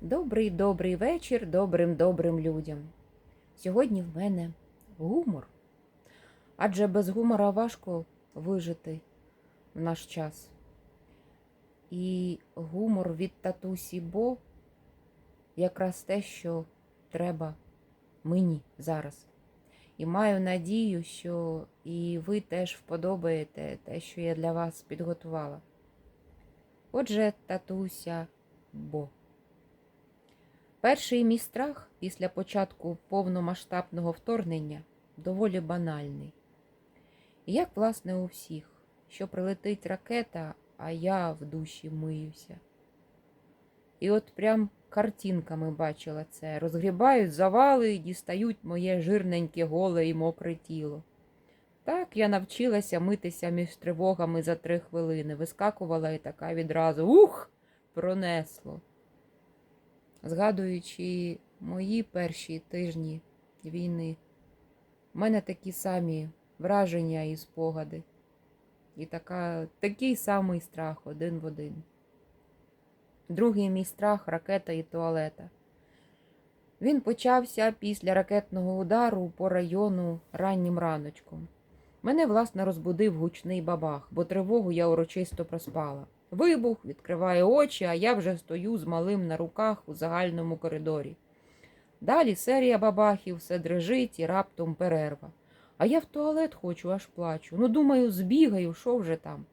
Добрий добрий вечір добрим добрим людям. Сьогодні в мене гумор. Адже без гумора важко вижити в наш час. І гумор від татусі Бо якраз те, що треба мені зараз. І маю надію, що і ви теж вподобаєте те, що я для вас підготувала. Отже, татуся Бо. Перший мій страх після початку повномасштабного вторгнення доволі банальний. Як, власне, у всіх, що прилетить ракета, а я в душі миюся. І от прям картинками бачила це. Розгрібають завали і дістають моє жирненьке голе і мокре тіло. Так я навчилася митися між тривогами за три хвилини. Вискакувала і така відразу ух! Пронесло. Згадуючи мої перші тижні війни, в мене такі самі враження і спогади. І така, такий самий страх один в один. Другий мій страх ракета і туалета. Він почався після ракетного удару по району раннім раночком. Мене, власне, розбудив гучний бабах, бо тривогу я урочисто проспала. Вибух, відкриває очі, а я вже стою з малим на руках у загальному коридорі. Далі серія бабахів, все дрижить і раптом перерва. А я в туалет хочу, аж плачу. Ну, думаю, збігаю, що вже там.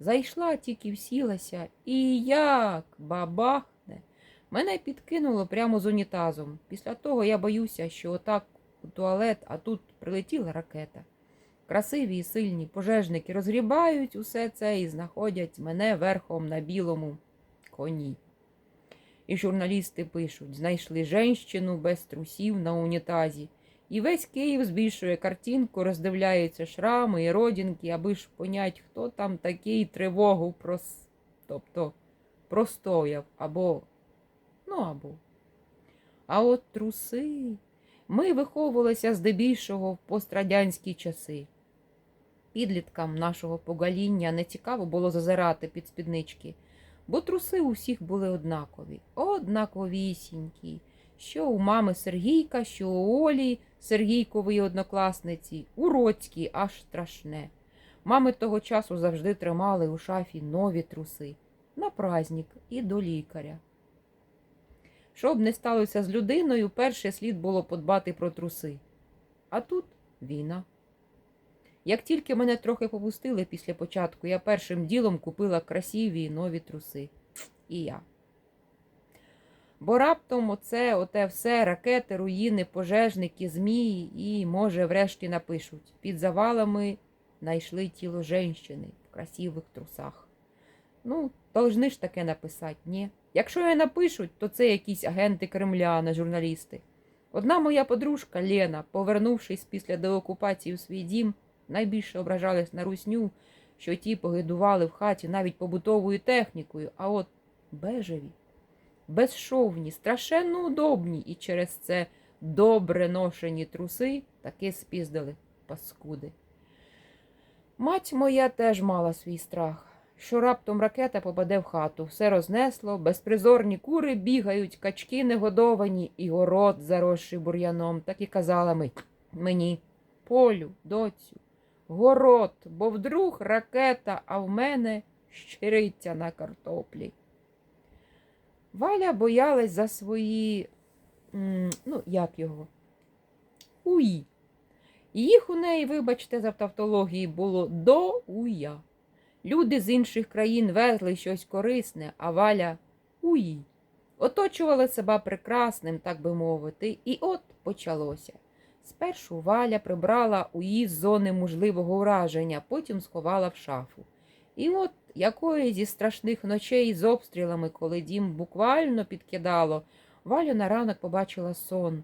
Зайшла, тільки всілася, і як бабахне. Мене підкинуло прямо з унітазом. Після того я боюся, що отак у туалет, а тут прилетіла ракета. Красиві і сильні пожежники розгрібають усе це і знаходять мене верхом на білому коні. І журналісти пишуть: знайшли женщину без трусів на унітазі. І весь Київ збільшує картинку, роздивляються шрами і родинки, аби ж понять, хто там такий тривогу прос... тобто простояв або ну або. А от труси. Ми виховувалися здебільшого в пострадянські часи. Підліткам нашого погоління не цікаво було зазирати під спіднички, бо труси у всіх були однакові, однаковісінькі. Що у мами Сергійка, що у Олі Сергійкової однокласниці, уроцькі, аж страшне. Мами того часу завжди тримали у шафі нові труси на праздник і до лікаря. Щоб не сталося з людиною, перше слід було подбати про труси. А тут війна. Як тільки мене трохи попустили після початку, я першим ділом купила красиві нові труси. І я. Бо раптом оце, оте все, ракети, руїни, пожежники, змії і, може, врешті напишуть. Під завалами знайшли тіло женщини в красивих трусах. Ну, должны ж таке написати, ні. Якщо я напишуть, то це якісь агенти Кремля, а не журналісти. Одна моя подружка Лена, повернувшись після деокупації у свій дім, найбільше ображалась на русню, що ті погидували в хаті навіть побутовою технікою, а от бежеві, безшовні, страшенно удобні і через це добре ношені труси таки спіздили паскуди. Мать моя теж мала свій страх, що раптом ракета попаде в хату, все рознесло, безпризорні кури бігають, качки негодовані, і город заросший бур'яном, так і казала ми, мені, полю, доцю, город, бо вдруг ракета, а в мене щириця на картоплі. Валя боялась за свої, ну, як його, уї. Їх у неї, вибачте, за тавтології було до уя. Люди з інших країн везли щось корисне, а валя уї. Оточували себе прекрасним, так би мовити, і от почалося. Спершу валя прибрала уї з зони можливого ураження, потім сховала в шафу. І от якої зі страшних ночей з обстрілами, коли дім буквально підкидало, Валя на ранок побачила сон.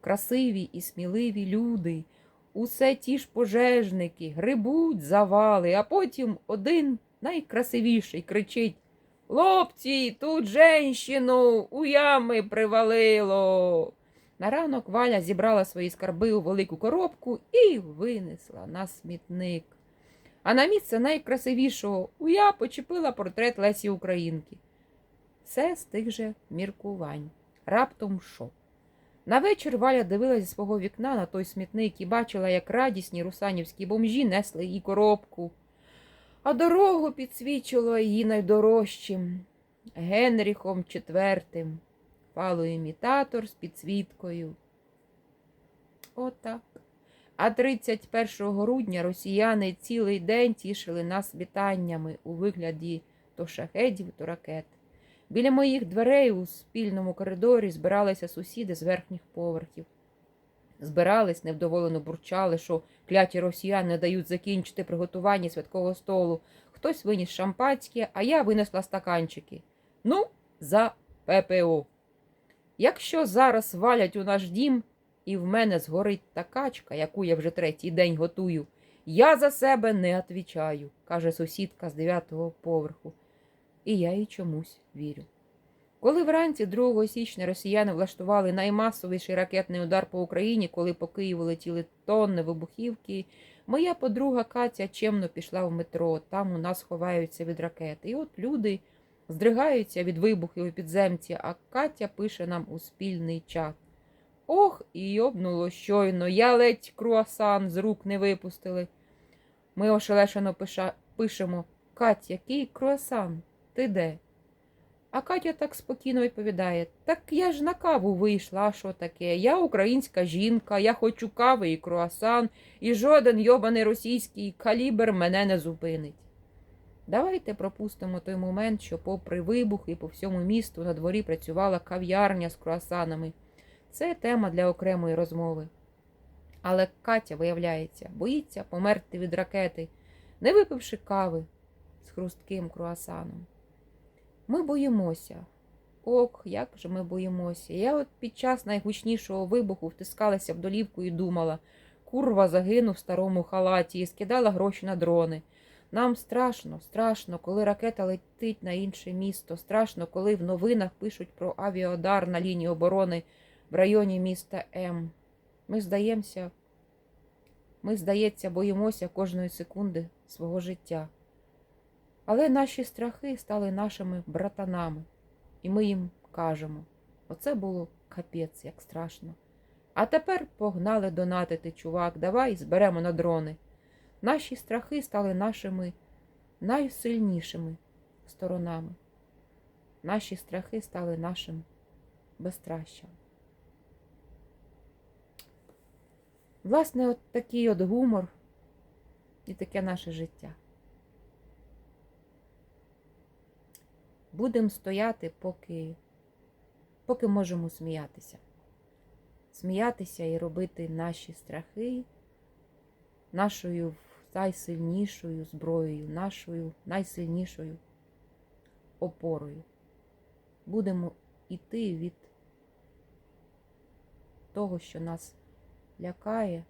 Красиві і сміливі люди, усе ті ж пожежники, грибуть завали, а потім один найкрасивіший кричить Хлопці, тут женщину у ями привалило. На ранок Валя зібрала свої скарби у велику коробку і винесла на смітник. А на місце найкрасивішого уя почепила портрет Лесі Українки. Все з тих же міркувань. Раптом що? На вечір Валя дивилась зі свого вікна на той смітник і бачила, як радісні русанівські бомжі несли їй коробку, а дорогу підсвічувала її найдорожчим Генріхом IV, фалоімітатор з підсвіткою. Отак. А 31 грудня росіяни цілий день тішили нас вітаннями у вигляді то шахедів, то ракет. Біля моїх дверей у спільному коридорі збиралися сусіди з верхніх поверхів. Збирались, невдоволено бурчали, що кляті росіяни дають закінчити приготування святкового столу. Хтось виніс шампанське, а я винесла стаканчики. Ну, за ППО. Якщо зараз валять у наш дім, і в мене згорить та качка, яку я вже третій день готую, я за себе не отвічаю, каже сусідка з дев'ятого поверху. І я їй чомусь вірю. Коли вранці 2 січня росіяни влаштували наймасовіший ракетний удар по Україні, коли по Києву летіли тонни вибухівки, моя подруга Катя чемно пішла в метро, там у нас ховаються від ракет. І от люди здригаються від вибухів у підземці, а Катя пише нам у спільний чат. Ох, і йобнуло щойно, я ледь круасан з рук не випустили. Ми ошелешено пиша... пишемо Кать, який круасан? Ти де? А Катя так спокійно відповідає: Так я ж на каву вийшла, а що таке? Я українська жінка, я хочу кави і круасан, і жоден йобаний російський калібр мене не зупинить. Давайте пропустимо той момент, що, попри вибух і по всьому місту на дворі працювала кав'ярня з круасанами. Це тема для окремої розмови. Але Катя, виявляється, боїться померти від ракети, не випивши кави з хрустким круасаном. Ми боїмося. Ох, як же ми боїмося. Я от під час найгучнішого вибуху втискалася в долівку і думала, курва загину в старому халаті і скидала гроші на дрони. Нам страшно, страшно, коли ракета летить на інше місто. Страшно, коли в новинах пишуть про авіаудар на лінії оборони в районі міста М. Ми здаємося, ми, здається, боїмося кожної секунди свого життя. Але наші страхи стали нашими братанами, і ми їм кажемо: оце було капець, як страшно. А тепер погнали донатити, чувак, давай зберемо на дрони. Наші страхи стали нашими найсильнішими сторонами. Наші страхи стали нашим безтращем. Власне, от такий от гумор і таке наше життя. Будемо стояти, поки, поки можемо сміятися. Сміятися і робити наші страхи нашою найсильнішою зброєю, нашою найсильнішою опорою. Будемо йти від того, що нас лякає,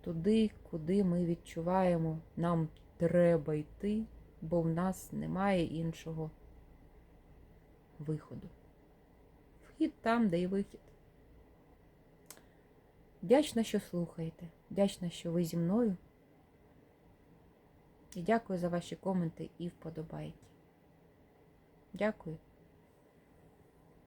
туди, куди ми відчуваємо, нам треба йти, бо в нас немає іншого виходу. Вхід там, де й вихід. Вдячна, що слухаєте. Вдячна, що ви зі мною. І дякую за ваші коменти і вподобайки. Дякую.